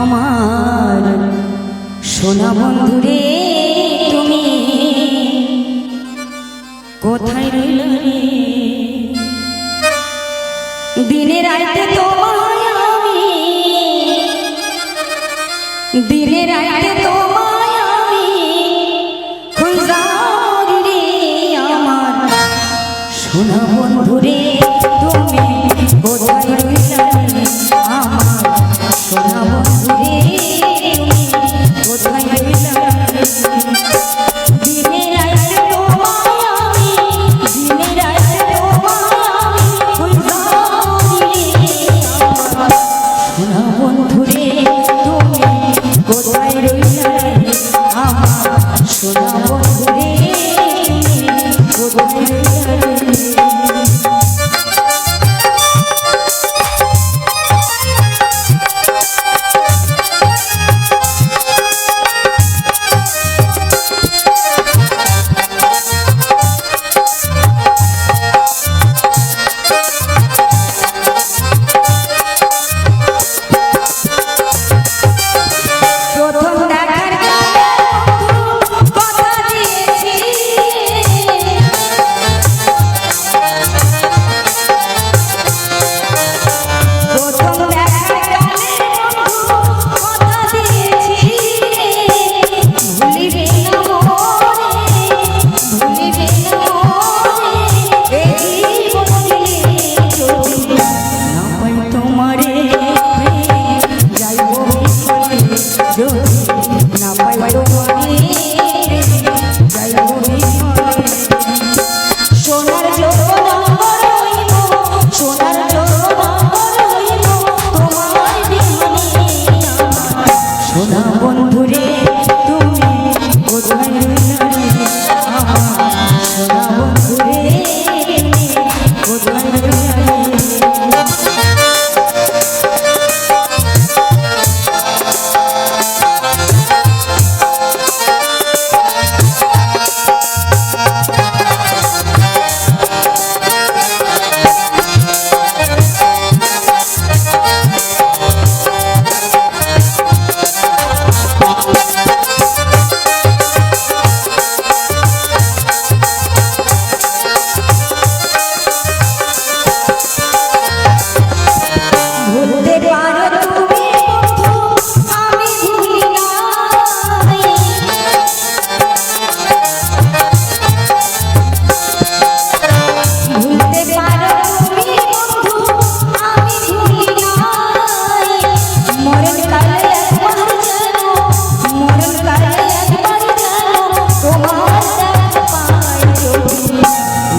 আমার সোনা বন্ধুরে, তুমি কোথায় রইল দিনে রাইতে তোমায় আমি, দিনে রাইতে তোমায় আমি খুঁজারি রে আমার সোনা বন্ধুরে, তুমি sweet.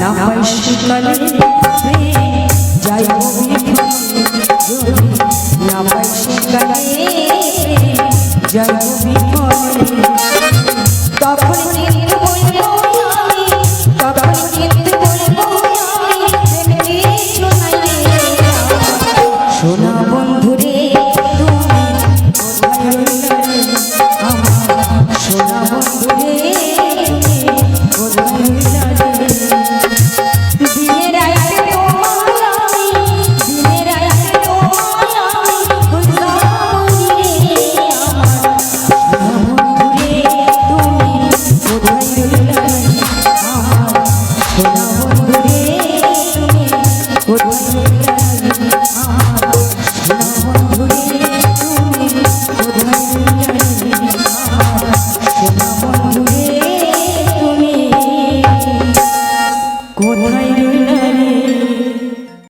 না হয় শীতকালে যাই না হয় শীতকালে যাই তখন কিন্তু বলব তখন কিন্তু বলব সোনা বন্ধুরে তুমি কোথায় হচ্ছে